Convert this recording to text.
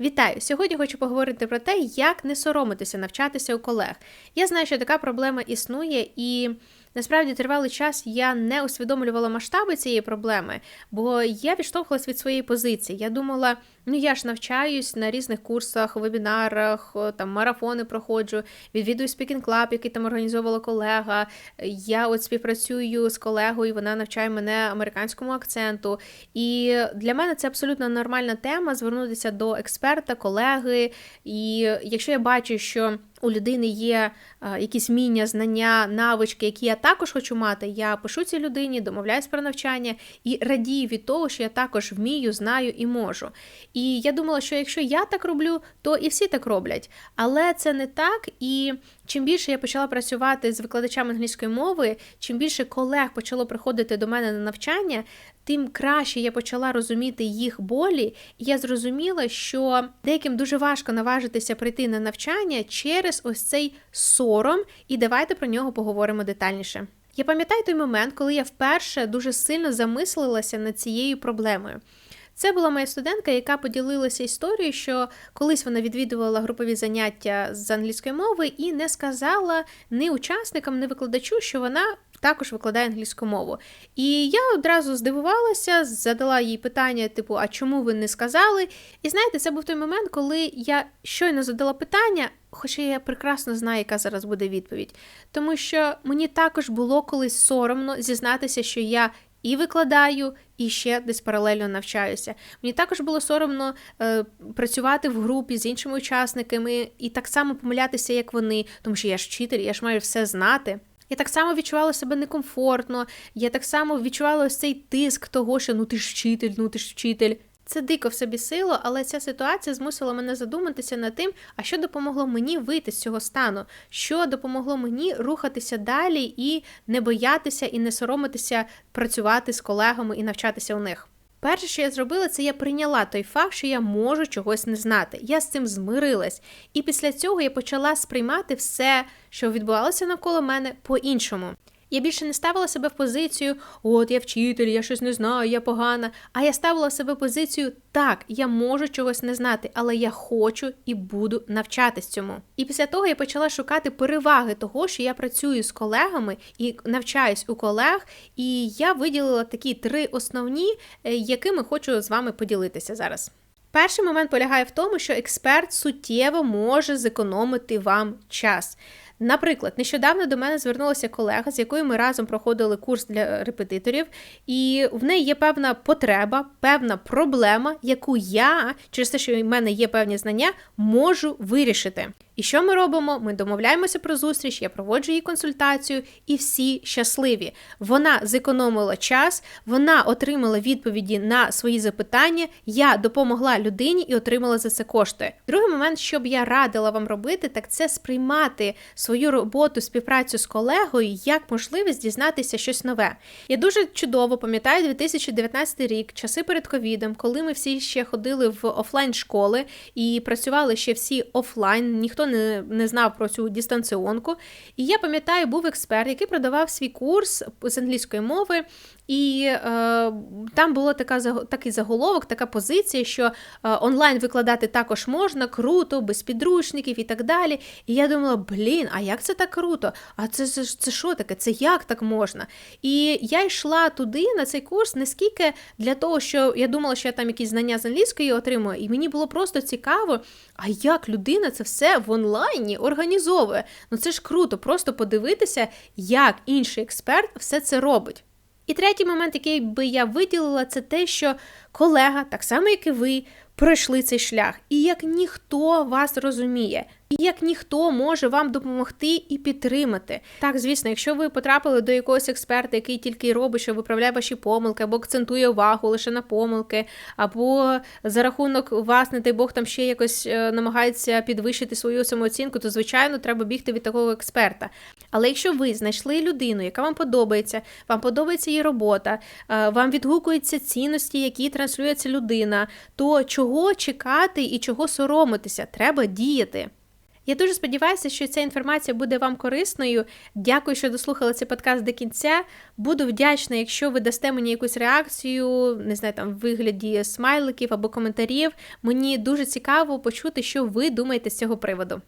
Вітаю! Сьогодні хочу поговорити про те, як не соромитися навчатися у колег. Я знаю, що така проблема існує, і насправді тривалий час я не усвідомлювала масштаби цієї проблеми, бо я відштовхувалась від своєї позиції. Я думала, ну я ж навчаюсь на різних курсах, вебінарах, там марафони проходжу, відвідую Speaking Club, який там організовувала колега. Я от співпрацюю з колегою, вона навчає мене американському акценту. І для мене це абсолютно нормальна тема звернутися до експерта, колеги. І якщо я бачу, що у людини є а, якісь вміння, знання, навички, які я також хочу мати, я пишу цій людині, домовляюсь про навчання і радію від того, що я також вмію, знаю і можу. І я думала, що якщо я так роблю, то і всі так роблять. Але це не так. І чим більше я почала працювати з викладачами англійської мови, чим більше колег почало приходити до мене на навчання, тим краще я почала розуміти їх болі, і я зрозуміла, що деяким дуже важко наважитися прийти на навчання через ось цей сором, і давайте про нього поговоримо детальніше. Я пам'ятаю той момент, коли я вперше дуже сильно замислилася над цією проблемою. Це була моя студентка, яка поділилася історією, що колись вона відвідувала групові заняття з англійської мови і не сказала ні учасникам, ні викладачу, що вона також викладає англійську мову. І я одразу здивувалася, задала їй питання, типу, а чому ви не сказали? І знаєте, це був той момент, коли я щойно задала питання. Хоча я прекрасно знаю, яка зараз буде відповідь. Тому що мені також було колись соромно зізнатися, що я і викладаю, і ще десь паралельно навчаюся. Мені також було соромно е, працювати в групі з іншими учасниками і так само помилятися, як вони, тому що я ж вчитель, я ж маю все знати. Я так само відчувала себе некомфортно, я так само відчувала ось цей тиск того, що ну ти ж вчитель, ну ти ж вчитель. Це дико в собі сило, але ця ситуація змусила мене задуматися над тим, а що допомогло мені вийти з цього стану, що допомогло мені рухатися далі і не боятися і не соромитися працювати з колегами і навчатися у них. Перше, що я зробила, це я прийняла той факт, що я можу чогось не знати. Я з цим змирилась. І після цього я почала сприймати все, що відбувалося навколо мене, по-іншому. Я більше не ставила себе в позицію, от я вчитель, я щось не знаю, я погана. А я ставила себе в позицію так, я можу чогось не знати, але я хочу і буду навчатись цьому. І після того я почала шукати переваги того, що я працюю з колегами і навчаюсь у колег. І я виділила такі три основні, е, якими хочу з вами поділитися зараз. Перший момент полягає в тому, що експерт суттєво може зекономити вам час. Наприклад, нещодавно до мене звернулася колега, з якою ми разом проходили курс для репетиторів, і в неї є певна потреба, певна проблема, яку я, через те, що в мене є певні знання, можу вирішити. І що ми робимо? Ми домовляємося про зустріч, я проводжу її консультацію, і всі щасливі. Вона зекономила час, вона отримала відповіді на свої запитання. Я допомогла людині і отримала за це кошти. Другий момент, що б я радила вам робити, так це сприймати свою роботу, співпрацю з колегою як можливість дізнатися щось нове. Я дуже чудово пам'ятаю 2019 рік, часи перед ковідом, коли ми всі ще ходили в офлайн школи і працювали ще всі офлайн. Ніхто не, не знав про цю дистанціонку. І я пам'ятаю, був експерт, який продавав свій курс з англійської мови. І е, там було така такий заголовок, така позиція, що е, онлайн викладати також можна, круто, без підручників і так далі. І я думала, блін, а як це так круто? А це це, що таке? Це як так можна? І я йшла туди на цей курс не скільки для того, що я думала, що я там якісь знання з англійської отримую, і мені було просто цікаво, а як людина це все онлайні організовує. Ну це ж круто, просто подивитися, як інший експерт все це робить. І третій момент, який би я виділила, це те, що колега, так само як і ви, пройшли цей шлях, і як ніхто вас розуміє, як ніхто може вам допомогти і підтримати. Так, звісно, якщо ви потрапили до якогось експерта, який тільки робить, що виправляє ваші помилки, або акцентує увагу лише на помилки, або за рахунок вас, не дай Бог, там ще якось е, намагається підвищити свою самооцінку, то звичайно треба бігти від такого експерта. Але якщо ви знайшли людину, яка вам подобається, вам подобається її робота, е, вам відгукуються цінності, які транслює ця людина, то чого чекати і чого соромитися? Треба діяти. Я дуже сподіваюся, що ця інформація буде вам корисною. Дякую, що дослухали цей подкаст до кінця. Буду вдячна, якщо ви дасте мені якусь реакцію, не знаю, там в вигляді смайликів або коментарів. Мені дуже цікаво почути, що ви думаєте з цього приводу.